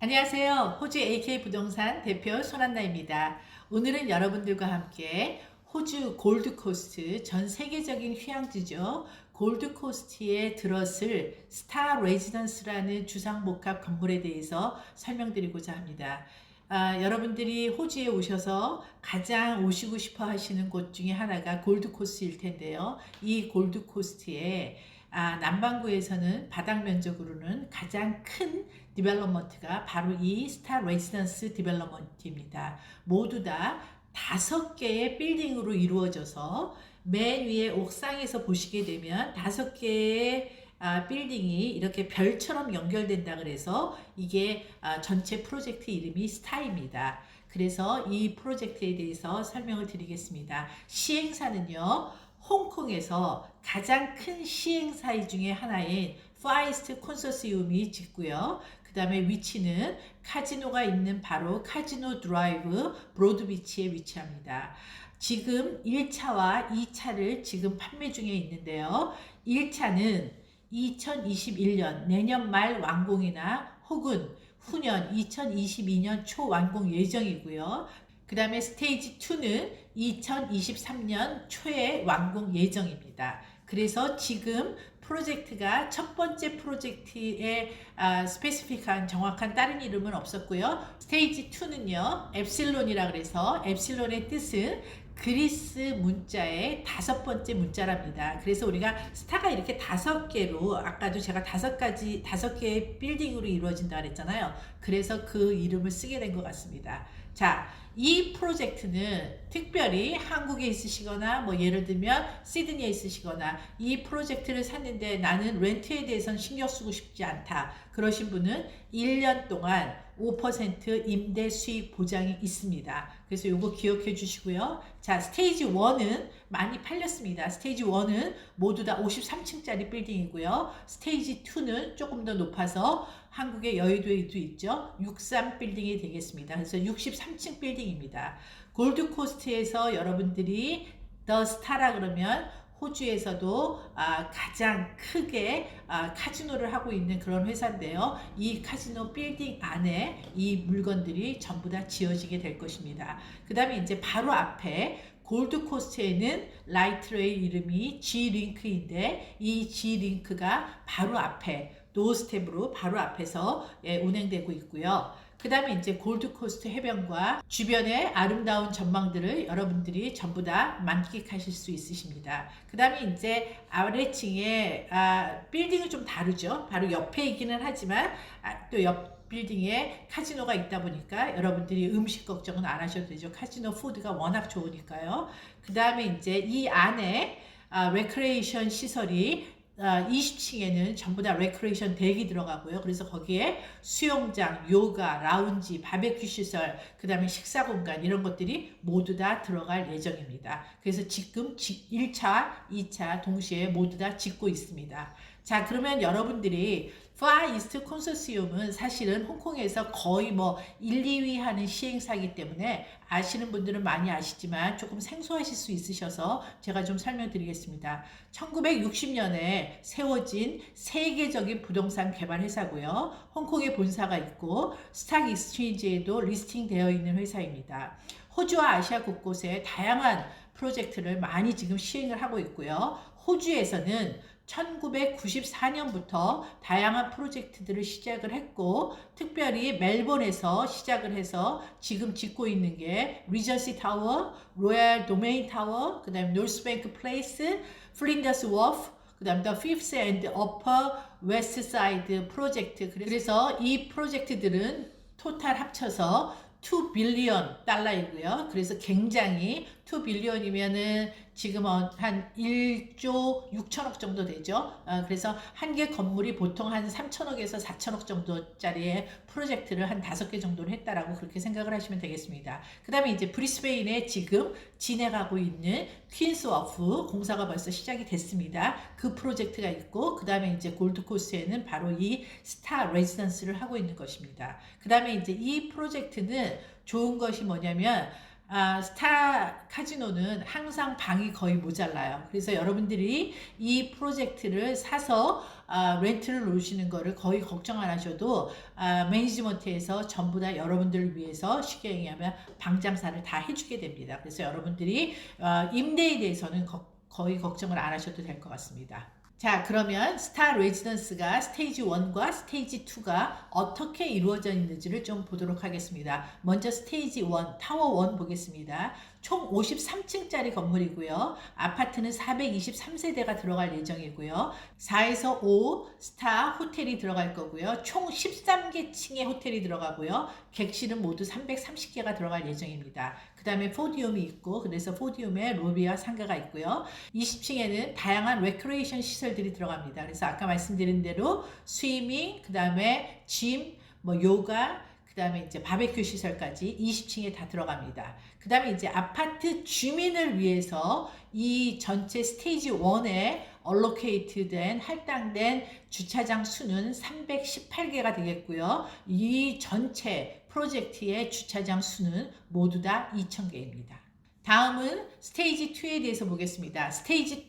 안녕하세요. 호주 AK 부동산 대표 손한나입니다. 오늘은 여러분들과 함께 호주 골드코스트 전 세계적인 휴양지죠. 골드코스트에 들었을 스타 레지던스라는 주상복합 건물에 대해서 설명드리고자 합니다. 아, 여러분들이 호주에 오셔서 가장 오시고 싶어 하시는 곳 중에 하나가 골드코스트일 텐데요. 이 골드코스트에 아, 남반구에서는 바닥 면적으로는 가장 큰 디벨롭먼트가 바로 이 스타 레지던스 디벨롭먼트입니다. 모두 다 다섯 개의 빌딩으로 이루어져서 맨 위에 옥상에서 보시게 되면 다섯 개의 아, 빌딩이 이렇게 별처럼 연결된다 그래서 이게 아, 전체 프로젝트 이름이 스타입니다. 그래서 이 프로젝트에 대해서 설명을 드리겠습니다. 시행사는요, 홍콩에서 가장 큰 시행사 중에 하나인 파이스트 콘소시움이 짓고요. 그 다음에 위치는 카지노가 있는 바로 카지노 드라이브 브로드비치에 위치합니다. 지금 1차와 2차를 지금 판매 중에 있는데요. 1차는 2021년 내년 말 완공이나 혹은 후년 2022년 초 완공 예정이고요. 그 다음에 스테이지 2는 2023년 초에 완공 예정입니다. 그래서 지금 프로젝트가 첫 번째 프로젝트의 아, 스페시픽한 정확한 다른 이름은 없었고요. 스테이지 2는요. 엡실론이라 그래서 엡실론의 뜻은 그리스 문자의 다섯 번째 문자랍니다. 그래서 우리가 스타가 이렇게 다섯 개로 아까도 제가 다섯 가지 다섯 개의 빌딩으로 이루어진다 그랬잖아요. 그래서 그 이름을 쓰게 된 것 같습니다. 자, 이 프로젝트는 특별히 한국에 있으시거나 뭐 예를 들면 시드니에 있으시거나 이 프로젝트를 샀는데 나는 렌트에 대해서는 신경 쓰고 싶지 않다. 그러신 분은 1년 동안 5% 임대 수익 보장이 있습니다. 그래서 요거 기억해 주시고요. 자, 스테이지 1은 많이 팔렸습니다. 스테이지 1은 모두 다 53층짜리 빌딩이고요. 스테이지 2는 조금 더 높아서 한국의 여의도에도 있죠. 63 빌딩이 되겠습니다. 그래서 63층 빌딩 입니다. 골드코스트에서 여러분들이 더 스타라 그러면 호주에서도 아, 가장 크게 아, 카지노를 하고 있는 그런 회사인데요. 이 카지노 빌딩 안에 이 물건들이 전부 다 지어지게 될 것입니다. 그 다음에 이제 바로 앞에 골드코스트에는 라이트레이 이름이 G링크인데 이 G링크가 바로 앞에 노스텝으로 바로 앞에서 예, 운행되고 있고요. 그 다음에 이제 골드코스트 해변과 주변의 아름다운 전망들을 여러분들이 전부 다 만끽하실 수 있으십니다. 그 다음에 이제 아래층에 아, 빌딩은 좀 다르죠. 바로 옆에 있기는 하지만 아, 또옆 빌딩에 카지노가 있다 보니까 여러분들이 음식 걱정은 안 하셔도 되죠. 카지노 푸드가 워낙 좋으니까요. 그 다음에 이제 이 안에 아, 레크레이션 시설이 20층에는 전부 다 레크레이션 덱이 들어가고요. 그래서 거기에 수영장, 요가, 라운지, 바베큐 시설, 그 다음에 식사 공간 이런 것들이 모두 다 들어갈 예정입니다. 그래서 지금 1차, 2차 동시에 모두 다 짓고 있습니다. 자, 그러면 여러분들이 파 이스트 콘소시움은 사실은 홍콩에서 거의 뭐 1, 2위 하는 시행사이기 때문에 아시는 분들은 많이 아시지만 조금 생소하실 수 있으셔서 제가 좀 설명드리겠습니다. 1960년에 세워진 세계적인 부동산 개발 회사고요. 홍콩에 본사가 있고 스탁 익스체인지에도 리스팅되어 있는 회사입니다. 호주와 아시아 곳곳에 다양한 프로젝트를 많이 지금 시행을 하고 있고요. 호주에서는 1994년부터 다양한 프로젝트들을 시작을 했고 특별히 멜번에서 시작을 해서 지금 짓고 있는 게 리전시 타워, 로얄 도메인 타워, 그 다음에 노스뱅크 플레이스, 플린더스 워프, 그 다음 더 피프스 앤드 어퍼 웨스트 사이드 프로젝트. 그래서 이 프로젝트들은 토탈 합쳐서 2 빌리언 달러이고요. 그래서 굉장히 2 빌리언이면은 지금 한 1조 6천억 정도 되죠. 어, 그래서 한 개 건물이 보통 한 3천억에서 4천억 정도짜리의 프로젝트를 한 다섯 개 정도를 했다라고 그렇게 생각을 하시면 되겠습니다. 그 다음에 이제 브리스베인에 지금 진행하고 있는 퀸스 워프 공사가 벌써 시작이 됐습니다. 그 프로젝트가 있고 그 다음에 이제 골드코스트에는 바로 이 스타 레지던스를 하고 있는 것입니다. 그 다음에 이제 이 프로젝트는 좋은 것이 뭐냐면 아, 스타 카지노는 항상 방이 거의 모자라요. 그래서 여러분들이 이 프로젝트를 사서 아, 렌트를 놓으시는 거를 거의 걱정 안 하셔도 아, 매니지먼트에서 전부 다 여러분들을 위해서 쉽게 얘기하면 방장사를 다 해주게 됩니다. 그래서 여러분들이 어, 임대에 대해서는 거, 거의 걱정을 안 하셔도 될 것 같습니다. 자, 그러면 스타 레지던스가 스테이지 1과 스테이지 2가 어떻게 이루어져 있는지를 좀 보도록 하겠습니다. 먼저 스테이지 1, 타워 1 보겠습니다. 총 53층짜리 건물이고요. 아파트는 423세대가 들어갈 예정이고요. 4에서 5 스타 호텔이 들어갈 거고요. 총 13개 층의 호텔이 들어가고요. 객실은 모두 330개가 들어갈 예정입니다. 그 다음에 포디움이 있고 그래서 포디움에 로비와 상가가 있고요. 20층에는 다양한 레크레이션 시설들이 들어갑니다. 그래서 아까 말씀드린 대로 스위밍, 그 다음에 짐, 뭐 요가, 그 다음에 이제 바베큐 시설까지 20층에 다 들어갑니다. 그 다음에 이제 아파트 주민을 위해서 이 전체 스테이지 1에 얼로케이트 된 할당된 주차장 수는 318개가 되겠고요. 이 전체 프로젝트의 주차장 수는 모두 다 2,000개입니다. 다음은 스테이지 2에 대해서 보겠습니다. 스테이지 2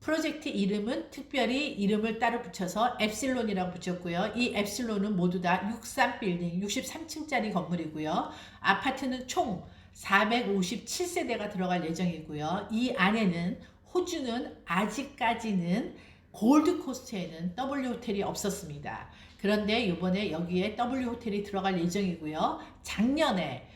프로젝트 이름은 특별히 이름을 따로 붙여서 엡실론이라고 붙였고요. 이 엡실론은 모두 다 63 빌딩, 63층짜리 건물이고요. 아파트는 총 457세대가 들어갈 예정이고요. 이 안에는 호주는 아직까지는 골드코스트에는 W 호텔이 없었습니다. 그런데 이번에 여기에 W 호텔이 들어갈 예정이고요. 작년에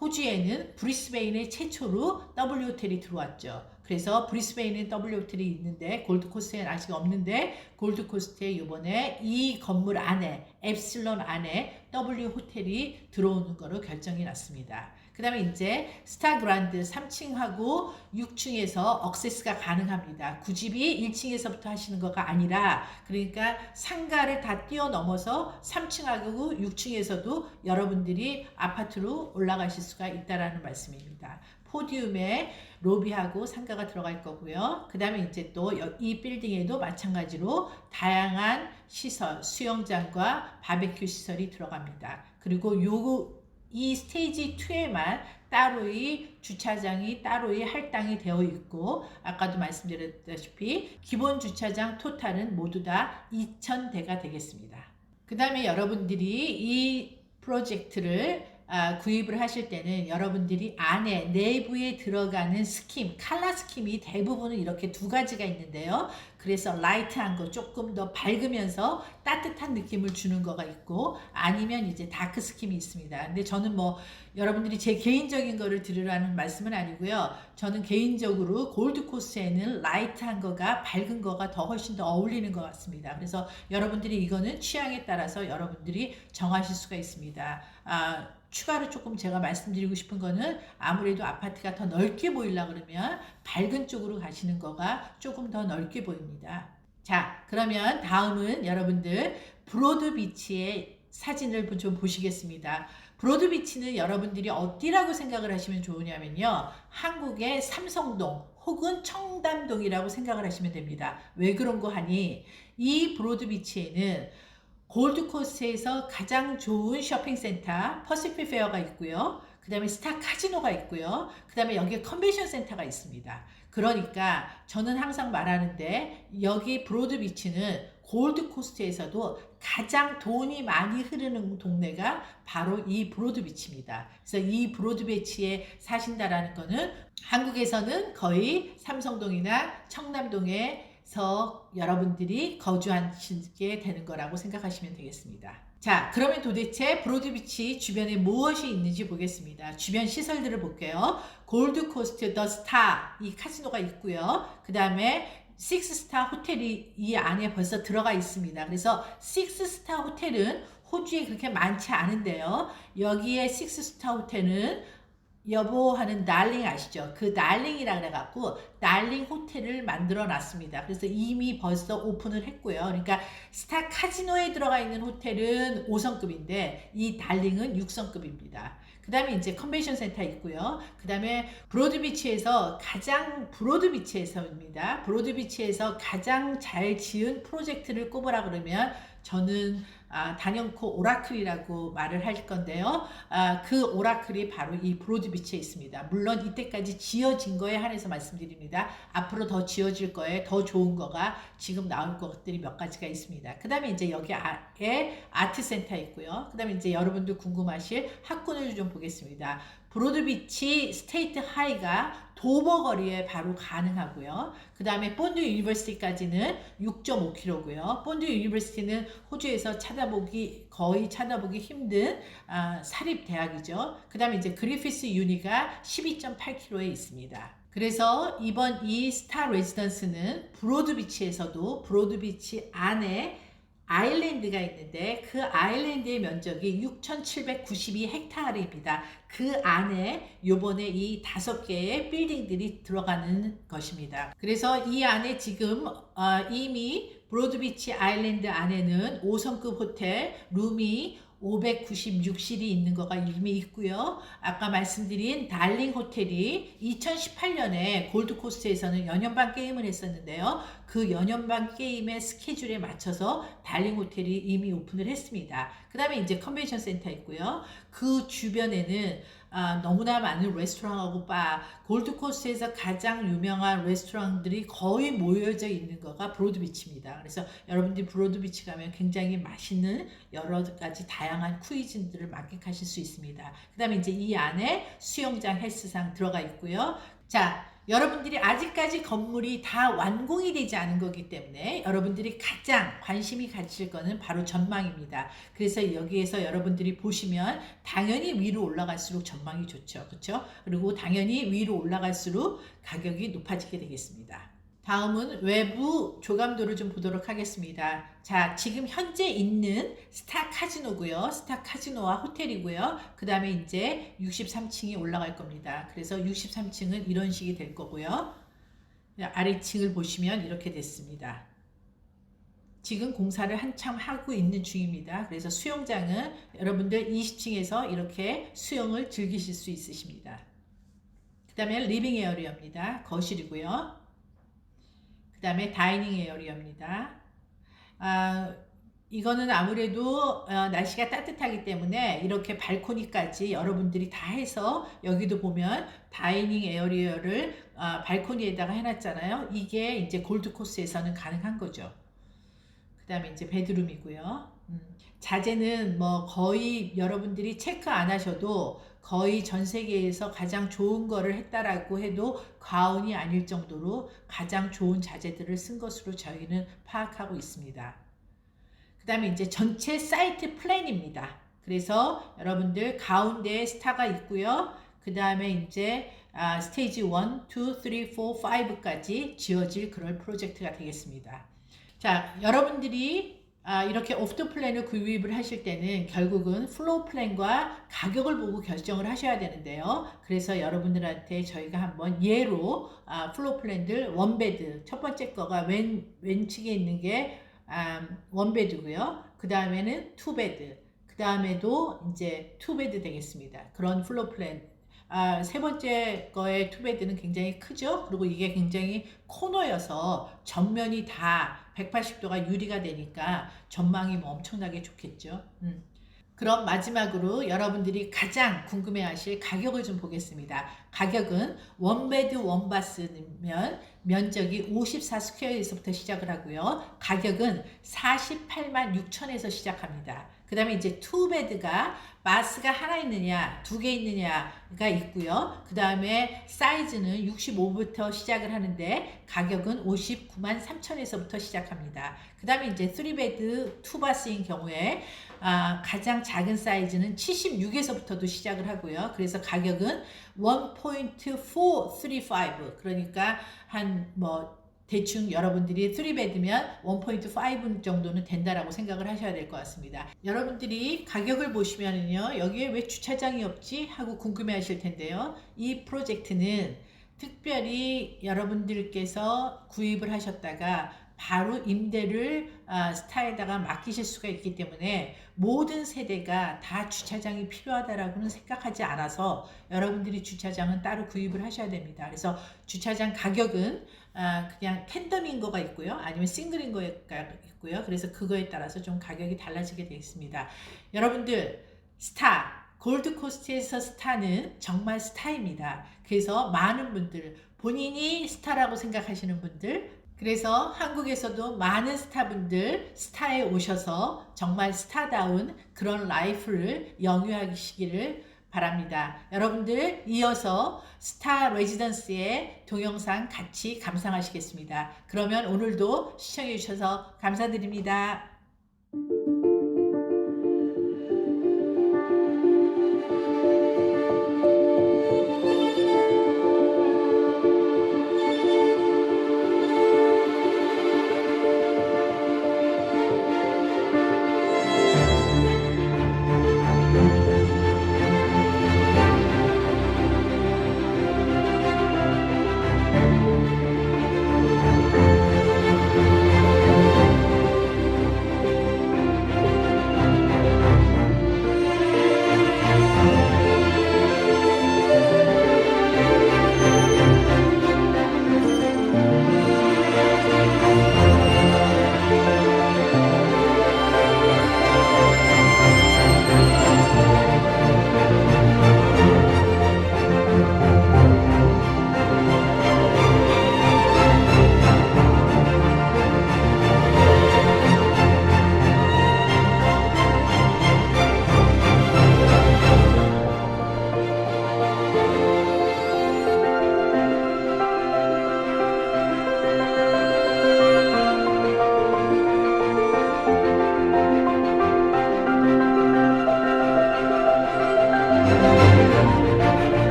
호주에는 브리스베인의 최초로 W 호텔이 들어왔죠. 그래서 브리스베인에 W 호텔이 있는데 골드코스트에는 아직 없는데 골드코스트에 이번에 이 건물 안에 엡실론 안에 W 호텔이 들어오는 거로 결정이 났습니다. 그 다음에 이제 스타그란드 3층하고 6층에서 억세스가 가능합니다. 구집이 1층에서부터 하시는 거가 아니라 그러니까 상가를 다 뛰어넘어서 3층하고 6층에서도 여러분들이 아파트로 올라가실 수가 있다라는 말씀입니다. 포디움에 로비하고 상가가 들어갈 거고요. 그 다음에 이제 또 이 빌딩에도 마찬가지로 다양한 시설, 수영장과 바베큐 시설이 들어갑니다. 그리고 요, 이 스테이지 2에만 따로의 주차장이 따로의 할당이 되어 있고 아까도 말씀드렸다시피 기본 주차장 토탈은 모두 다 2,000대가 되겠습니다. 그 다음에 여러분들이 이 프로젝트를 아, 구입을 하실 때는 여러분들이 안에 내부에 들어가는 스킴, 칼라 스킴이 대부분은 이렇게 두 가지가 있는데요. 그래서 라이트한 거 조금 더 밝으면서 따뜻한 느낌을 주는 거가 있고 아니면 이제 다크 스킴이 있습니다. 근데 저는 뭐 여러분들이 제 개인적인 거를 들으라는 말씀은 아니고요. 저는 개인적으로 골드 코스에는 라이트한 거가 밝은 거가 더 훨씬 더 어울리는 것 같습니다. 그래서 여러분들이 이거는 취향에 따라서 여러분들이 정하실 수가 있습니다. 아, 추가로 조금 제가 말씀드리고 싶은 거는 아무래도 아파트가 더 넓게 보이려 그러면 밝은 쪽으로 가시는 거가 조금 더 넓게 보입니다. 자, 그러면 다음은 여러분들 브로드 비치의 사진을 좀 보시겠습니다. 브로드 비치는 여러분들이 어디라고 생각을 하시면 좋으냐면요. 한국의 삼성동 혹은 청담동이라고 생각을 하시면 됩니다. 왜 그런 거 하니? 이 브로드 비치에는 골드코스트에서 가장 좋은 쇼핑센터 퍼시픽 페어가 있고요. 그 다음에 스타 카지노가 있고요. 그 다음에 여기에 컨벤션 센터가 있습니다. 그러니까 저는 항상 말하는데 여기 브로드 비치는 골드 코스트에서도 가장 돈이 많이 흐르는 동네가 바로 이 브로드 비치입니다. 그래서 이 브로드 비치에 사신다라는 거는 한국에서는 거의 삼성동이나 청남동에 서 여러분들이 거주하시게 되는 거라고 생각하시면 되겠습니다. 자, 그러면 도대체 브로드비치 주변에 무엇이 있는지 보겠습니다. 주변 시설들을 볼게요. 골드코스트 더 스타 이 카지노가 있고요. 그 다음에 식스스타 호텔이 이 안에 벌써 들어가 있습니다. 그래서 식스스타 호텔은 호주에 그렇게 많지 않은데요. 여기에 식스스타 호텔은 여보 하는 달링 아시죠? 그 달링이라 그래갖고 달링 호텔을 만들어 놨습니다. 그래서 이미 벌써 오픈을 했고요. 그러니까 스타 카지노에 들어가 있는 호텔은 5성급인데 이 달링은 6성급입니다. 그 다음에 이제 컨벤션 센터 있고요. 그 다음에 브로드비치에서 가장 브로드비치에서입니다. 브로드비치에서 가장 잘 지은 프로젝트를 꼽으라 그러면 저는 아, 단연코 오라클이라고 말을 할 건데요. 아, 그 오라클이 바로 이 브로드비치에 있습니다. 물론 이때까지 지어진 거에 한해서 말씀드립니다. 앞으로 더 지어질 거에 더 좋은 거가 지금 나올 것들이 몇 가지가 있습니다. 그 다음에 이제 여기 아에 아트센터 있고요. 그 다음에 이제 여러분들 궁금하실 학군을 좀 보겠습니다. 브로드비치 스테이트 하이가 도버 거리에 바로 가능하고요. 그 다음에 본드 유니버시티까지는 6.5km고요. 본드 유니버시티는 호주에서 찾아보기 거의 찾아보기 힘든 아, 사립 대학이죠. 그 다음에 이제 그리피스 유니가 12.8km에 있습니다. 그래서 이번 이 스타 레지던스는 브로드비치에서도 브로드비치 안에 아일랜드가 있는데 그 아일랜드의 면적이 6,792헥타르입니다. 그 안에 요번에 이 다섯 개의 빌딩들이 들어가는 것입니다. 그래서 이 안에 지금 어, 이미 브로드비치 아일랜드 안에는 5성급 호텔 룸이 596실이 있는 거가 이미 있고요. 아까 말씀드린 달링 호텔이 2018년에 골드코스트에서는 연연반 게임을 했었는데요. 그 연연반 게임의 스케줄에 맞춰서 달링 호텔이 이미 오픈을 했습니다. 그 다음에 이제 컨벤션 센터 있고요. 그 주변에는 아, 너무나 많은 레스토랑하고 바, 골드코스트에서 가장 유명한 레스토랑들이 거의 모여져 있는 거가 브로드비치입니다. 그래서 여러분들이 브로드비치 가면 굉장히 맛있는 여러 가지 다양한 쿠이즌들을 만끽하실 수 있습니다. 그 다음에 이제 이 안에 수영장, 헬스장 들어가 있고요. 자, 여러분들이 아직까지 건물이 다 완공이 되지 않은 거기 때문에 여러분들이 가장 관심이 가질 거는 바로 전망입니다. 그래서 여기에서 여러분들이 보시면 당연히 위로 올라갈수록 전망이 좋죠. 그렇죠? 그리고 당연히 위로 올라갈수록 가격이 높아지게 되겠습니다. 다음은 외부 조감도를 좀 보도록 하겠습니다. 자, 지금 현재 있는 스타 카지노고요. 스타 카지노와 호텔이고요. 그 다음에 이제 63층이 올라갈 겁니다. 그래서 63층은 이런 식이 될 거고요. 아래층을 보시면 이렇게 됐습니다. 지금 공사를 한참 하고 있는 중입니다. 그래서 수영장은 여러분들 20층에서 이렇게 수영을 즐기실 수 있으십니다. 그 다음에 리빙 에어리어입니다. 거실이고요. 그 다음에 다이닝 에어리어입니다. 아, 이거는 아무래도 어, 날씨가 따뜻하기 때문에 이렇게 발코니까지 여러분들이 다 해서 여기도 보면 다이닝 에어리어를 어, 발코니에다가 해놨잖아요. 이게 이제 골드 코스에서는 가능한 거죠. 그 다음에 이제 베드룸이고요. 음, 자재는 뭐 거의 여러분들이 체크 안 하셔도 거의 전 세계에서 가장 좋은 거를 했다라고 해도 과언이 아닐 정도로 가장 좋은 자재들을 쓴 것으로 저희는 파악하고 있습니다. 그 다음에 이제 전체 사이트 플랜입니다. 그래서 여러분들 가운데에 스타가 있고요. 그 다음에 이제 아, 스테이지 1, 2, 3, 4, 5까지 지어질 그럴 프로젝트가 되겠습니다. 자, 여러분들이 아, 이렇게 오프트 플랜을 구입을 하실 때는 결국은 플로우 플랜과 가격을 보고 결정을 하셔야 되는데요. 그래서 여러분들한테 저희가 한번 예로 아, 플로우 플랜들 원베드 첫 번째 거가 왼 왼측에 있는 게 아, 원베드고요. 그 다음에는 투베드. 그 다음에도 이제 투베드 되겠습니다. 그런 플로우 플랜 아, 세 번째 거의 투베드는 굉장히 크죠. 그리고 이게 굉장히 코너여서 전면이 다 180도가 유리가 되니까 전망이 뭐 엄청나게 좋겠죠. 음. 그럼 마지막으로 여러분들이 가장 궁금해하실 가격을 좀 보겠습니다. 가격은 원베드 원바스면 면적이 54 스퀘어에서부터 시작을 하고요. 가격은 48만 6천에서 시작합니다. 그 다음에 이제 투베드가 바스가 하나 있느냐, 두 개 있느냐가 있고요. 그 다음에 사이즈는 65부터 시작을 하는데 가격은 59만 3천에서부터 시작합니다. 그 다음에 이제 3베드 투바스인 경우에 아, 가장 작은 사이즈는 76에서부터도 시작을 하고요. 그래서 가격은 1.435 그러니까 한뭐 대충 여러분들이 3베드면 1.5 정도는 된다라고 생각을 하셔야 될 것 같습니다. 여러분들이 가격을 보시면은요, 여기에 왜 주차장이 없지? 하고 궁금해 하실 텐데요. 이 프로젝트는 특별히 여러분들께서 구입을 하셨다가 바로 임대를 아, 스타에다가 맡기실 수가 있기 때문에 모든 세대가 다 주차장이 필요하다라고는 생각하지 않아서 여러분들이 주차장은 따로 구입을 하셔야 됩니다. 그래서 주차장 가격은 아, 그냥 캔덤인 거가 있고요. 아니면 싱글인 거가 있고요. 그래서 그거에 따라서 좀 가격이 달라지게 되어 있습니다. 여러분들 스타 골드코스트에서 스타는 정말 스타입니다. 그래서 많은 분들 본인이 스타라고 생각하시는 분들 그래서 한국에서도 많은 스타분들 스타에 오셔서 정말 스타다운 그런 라이프를 영유하시기를 바랍니다. 여러분들 이어서 스타 레지던스의 동영상 같이 감상하시겠습니다. 그러면 오늘도 시청해 주셔서 감사드립니다.